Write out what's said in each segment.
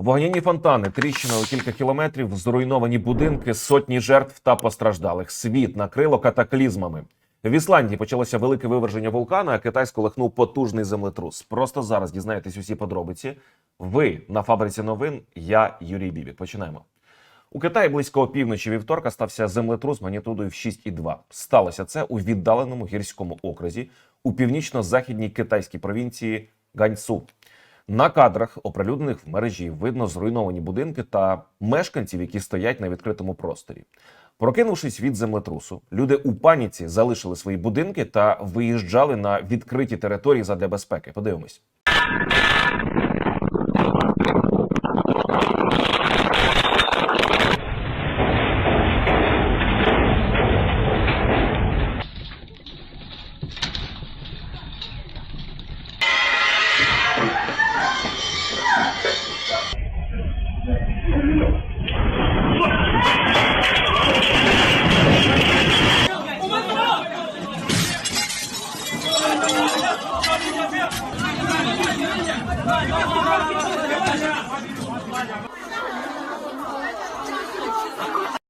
Вогняні фонтани, тріщина у кілька кілометрів, зруйновані будинки, сотні жертв та постраждалих. Світ накрило катаклізмами. В Ісландії почалося велике виверження вулкана, а Китай сколихнув потужний землетрус. Просто зараз дізнаєтесь усі подробиці. Ви на фабриці новин. Я Юрій Бібік. Починаємо. У Китаї близько опівночі вівторка стався землетрус магнітудою в 6,2. Сталося це у віддаленому гірському окрузі у північно-західній китайській провінції Ганьцу. На кадрах, оприлюднених в мережі, видно зруйновані будинки та мешканців, які стоять на відкритому просторі. Прокинувшись від землетрусу, люди у паніці залишили свої будинки та виїжджали на відкриті території задля безпеки. Подивимось.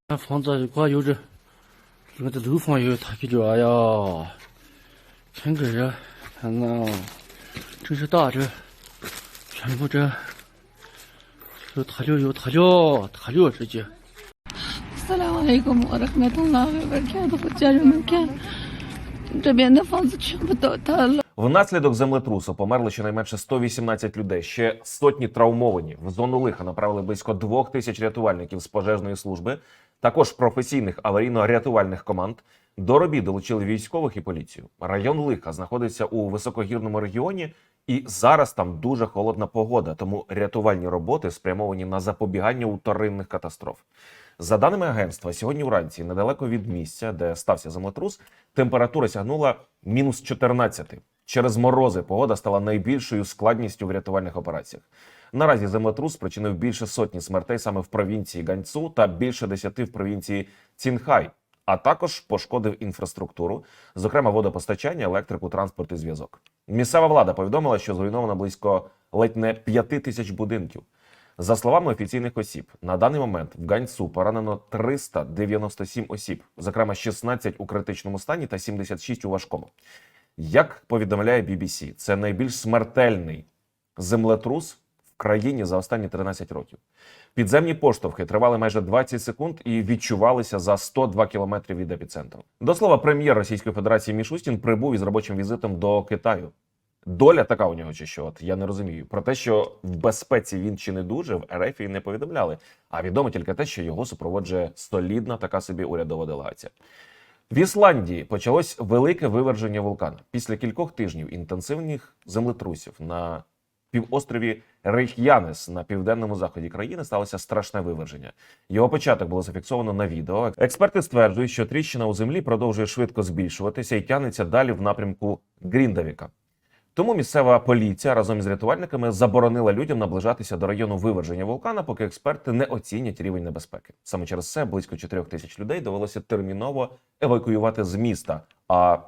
那房子挂有这，这个这楼房有塌皮着，哎呀，全个这，看呐，真是大这，全部这，有塌了有塌了塌了直接。 السلام عليكم ورحمة الله وبركاته 家人们看，这边的房子全部倒塌了。 Внаслідок землетрусу померли щонайменше 118 людей. Ще сотні травмовані. В зону лиха направили близько двох тисяч рятувальників з пожежної служби, також професійних аварійно-рятувальних команд. До робіт долучили військових і поліцію. Район лиха знаходиться у високогірному регіоні, і зараз там дуже холодна погода, тому рятувальні роботи спрямовані на запобігання вторинних катастроф. За даними агентства, сьогодні вранці, недалеко від місця, де стався землетрус, температура сягнула мінус 14. Через морози погода стала найбільшою складністю в рятувальних операціях. Наразі землетрус спричинив більше сотні смертей саме в провінції Ганьцу та більше десяти в провінції Цінхай, а також пошкодив інфраструктуру, зокрема водопостачання, електрику, транспорт і зв'язок. Місцева влада повідомила, що зруйновано близько ледь не п'яти тисяч будинків. За словами офіційних осіб, на даний момент в Ганьцу поранено 397 осіб, зокрема 16 у критичному стані та 76 у важкому. Як повідомляє BBC, це найбільш смертельний землетрус в країні за останні 13 років. Підземні поштовхи тривали майже 20 секунд і відчувалися за 102 кілометри від епіцентру. До слова, прем'єр Російської Федерації Мішустін прибув із робочим візитом до Китаю. Доля така у нього чи що? От я не розумію. Про те, що в безпеці він чи не дуже, в РФ і не повідомляли. А відомо тільки те, що його супроводжує солідна така собі урядова делегація. В Ісландії почалось велике виверження вулкана після кількох тижнів інтенсивних землетрусів на півострові Рейх'янес на південному заході країни сталося страшне виверження. Його початок було зафіксовано на відео. Експерти стверджують, що тріщина у землі продовжує швидко збільшуватися і тягнеться далі в напрямку Гріндавіка. Тому місцева поліція разом із рятувальниками заборонила людям наближатися до району виверження вулкана, поки експерти не оцінять рівень небезпеки. Саме через це близько 4 тисяч людей довелося терміново евакуювати з міста. А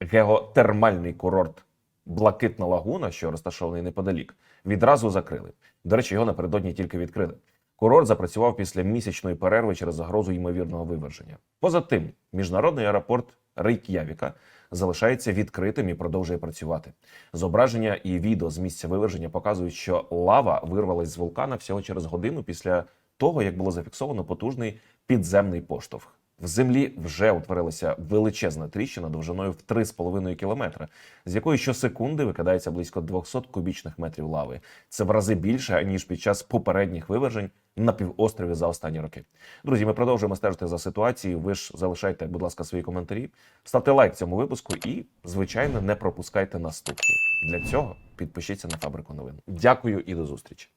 геотермальний курорт Блакитна лагуна, що розташований неподалік, відразу закрили. До речі, його напередодні тільки відкрили. Курорт запрацював після місячної перерви через загрозу ймовірного виверження. Поза тим, міжнародний аеропорт Рейк'явіка залишається відкритим і продовжує працювати. Зображення і відео з місця виверження показують, що лава вирвалась з вулкана всього через годину після того, як було зафіксовано потужний підземний поштовх. В землі вже утворилася величезна тріщина довжиною в 3,5 кілометра, з якої щосекунди викидається близько 200 кубічних метрів лави. Це в рази більше ніж під час попередніх вивержень на півострові за останні роки. Друзі, ми продовжуємо стежити за ситуацією. Ви ж залишайте, будь ласка, свої коментарі, ставте лайк цьому випуску і, звичайно, не пропускайте наступні. Для цього підпишіться на фабрику новин. Дякую і до зустрічі.